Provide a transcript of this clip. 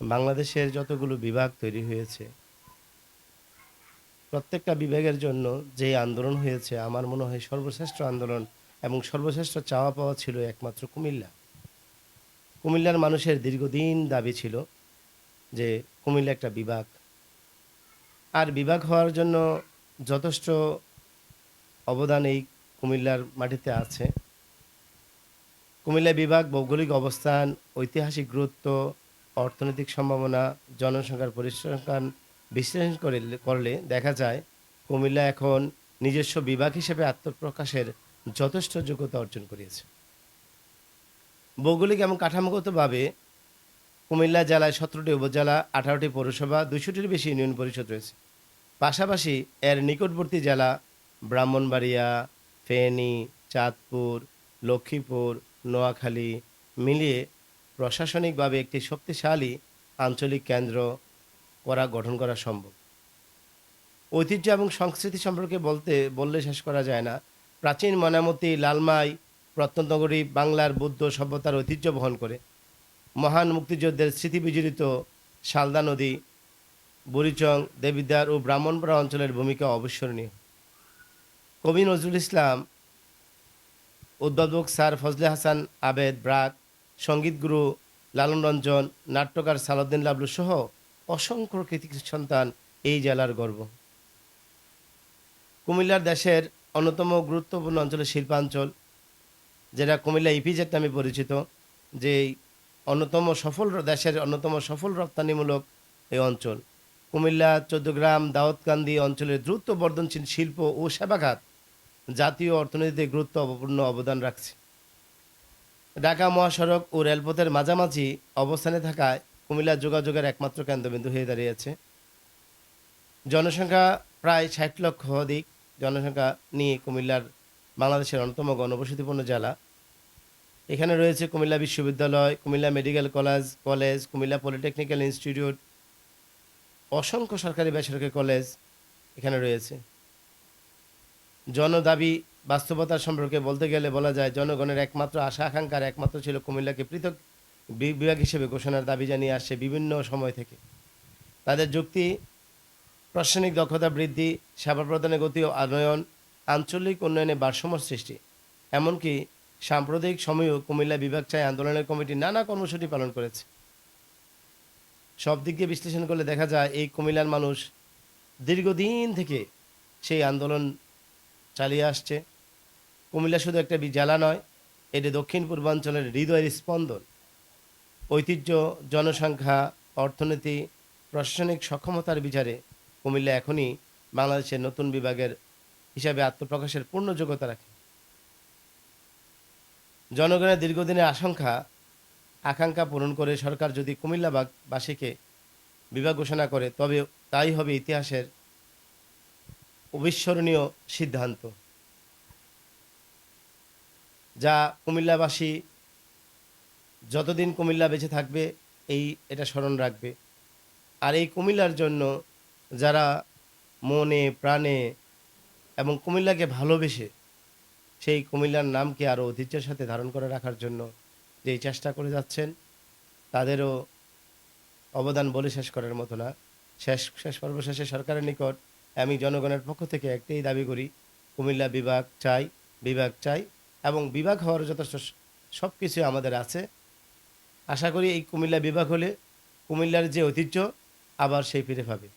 বাংলাদেশের যতগুলো বিভাগ তৈরি হয়েছে, প্রত্যেকটা বিভাগের জন্য যে আন্দোলন হয়েছে, আমার মনে হয় সর্বশ্রেষ্ঠ আন্দোলন এবং সর্বশ্রেষ্ঠ চাওয়া পাওয়া ছিল একমাত্র কুমিল্লা। কুমিল্লার মানুষের দীর্ঘদিন দাবি ছিল যে কুমিল্লা একটা বিভাগ। আর বিভাগ হওয়ার জন্য যথেষ্ট অবদান এই কুমিল্লার মাটিতে আছে। কুমিল্লা বিভাগ ভৌগোলিক অবস্থান, ঐতিহাসিক গুরুত্ব অর্থনৈতিক সম্ভাবনা, জনসংখ্যার পরিসংখ্যান বিশ্লেষণ করে করলে দেখা যায় কুমিল্লা এখন নিজস্ব বিভাগ হিসেবে আত্মপ্রকাশের যথেষ্ট যোগ্যতা অর্জন করিয়েছে। ভৌগোলিক এবং কাঠামোগতভাবে কুমিল্লা জেলায় সতেরোটি উপজেলা, আঠারোটি পৌরসভা দুশোটির বেশি ইউনিয়ন পরিষদ রয়েছে। পাশাপাশি এর নিকটবর্তী জেলা ব্রাহ্মণবাড়িয়া, ফেনী, চাঁদপুর, লক্ষ্মীপুর, নোয়াখালী মিলিয়ে প্রশাসনিকভাবে একটি শক্তিশালী আঞ্চলিক কেন্দ্র করা, গঠন করা সম্ভব। ঐতিহ্য এবং সংস্কৃতি সম্পর্কে বলতে, বললে শেষ করা যায় না। প্রাচীন ময়নামতি, লালমাই প্রত্যন্তনগরী বাংলার বৌদ্ধ সভ্যতার ঐতিহ্য বহন করে। মহান মুক্তিযুদ্ধের স্মৃতি বিজড়িত শালদা নদী, বুড়িচং, দেবিদ্বার ও ব্রাহ্মণপাড়া অঞ্চলের ভূমিকা অবিস্মরণীয়। কবি নজরুল ইসলাম উদ্ভাবক স্যার ফজলে হাসান আবেদ, ব্রাক সঙ্গীতগুরু লালন রঞ্জন, নাট্যকার সালাউদ্দিন লাবলু সহ অসংখ্য কৃতিক সন্তান এই জেলার গর্ব। কুমিল্লার দেশের অন্যতম গুরুত্বপূর্ণ অঞ্চলের শিল্পাঞ্চল, যেটা কুমিল্লা ইপিজেড নামে পরিচিত, যে অন্যতম সফল দেশের অন্যতম সফল রপ্তানিমূলক এই অঞ্চল। কুমিল্লা, চৌদ্দগ্রাম, দাউদকান্দি অঞ্চলের দ্রুত বর্ধনশীল শিল্প ও সেবাখাত জাতীয় অর্থনীতিতে গুরুত্বপূর্ণ অবদান রাখছে। ঢাকা মহাসড়ক ও রেলপথের মাঝামাঝি অবস্থানে থাকায় কুমিল্লা যোগাযোগের একমাত্র কেন্দ্রবিন্দু হয়ে দাঁড়িয়েছে। জনসংখ্যা প্রায় ষাট লক্ষ অধিক। জনসংখ্যা নিয়ে কুমিল্লার বাংলাদেশের অন্যতম গণবসতিপূর্ণ জেলা। এখানে রয়েছে কুমিল্লা বিশ্ববিদ্যালয়, Comilla medical college college, Comilla polytechnical institute, অসংখ্য সরকারি বেসরকারি কলেজ এখানে রয়েছে। জনদাবি বাস্তবতার সম্পর্কে বলতে গেলে বলা যায়, জনগণের একমাত্র আশা, আকাঙ্ক্ষার একমাত্র ছিল কুমিল্লাকে পৃথক বিভাগ হিসেবে ঘোষণার দাবি জানিয়ে আসছে বিভিন্ন সময় থেকে। তাদের যুক্তি, প্রশাসনিক দক্ষতা বৃদ্ধি, সেবা প্রদানের গতি ও আনয়ন, আঞ্চলিক উন্নয়নে ভারসাম্য সৃষ্টি। এমনকি সাম্প্রদায়িক সময়েও কুমিল্লা বিভাগ চায় আন্দোলনের কমিটি নানা কর্মসূচি পালন করেছে। সব দিক দিয়ে বিশ্লেষণ করলে দেখা যায়, এই কুমিল্লার মানুষ দীর্ঘদিন থেকে সেই আন্দোলন চালিয়ে আসছে। কুমিল্লা শুধু একটা জেলা নয়, এটি দক্ষিণ পূর্বাঞ্চলের হৃদয়ের স্পন্দন। ঐতিহ্য, জনসংখ্যা, অর্থনীতি, প্রশাসনিক সক্ষমতার বিচারে কুমিল্লা এখনই বাংলাদেশের নতুন বিভাগের হিসাবে আত্মপ্রকাশের পূর্ণ যোগ্যতা রাখে। জনগণের দীর্ঘদিনের আশঙ্কা, আকাঙ্ক্ষা পূরণ করে সরকার যদি কুমিল্লা বাগ- বাসীকে বিভাগ ঘোষণা করে, তবে তাই হবে ইতিহাসের অবিস্মরণীয় সিদ্ধান্ত। যা কুমিল্লাবাসী যতদিন কুমিল্লা বেঁচে থাকবে, এই এটা স্মরণ রাখবে। আর এই কুমিল্লার জন্য যারা মনে, প্রাণে এবং কুমিল্লাকে ভালোবেসে সেই কুমিল্লার নামকে আরও ঐতিহ্যের সাথে ধারণ করে রাখার জন্য যেই চেষ্টা করে যাচ্ছেন, তাদেরও অবদান বলে শেষ করার মতো না। শেষ শেষ সর্বশেষে সরকারের নিকট আমি জনগণের পক্ষ থেকে একটাই দাবি করি, কুমিল্লা বিভাগ চাই বিভাগ চাই এবং বিভাগ হওয়ার যথেষ্ট সব কিছু আমাদের আছে। আশা করি এই কুমিল্লা বিভাগ হলে কুমিল্লার যে ঐতিহ্য, আবার সেই ফিরে পাবে।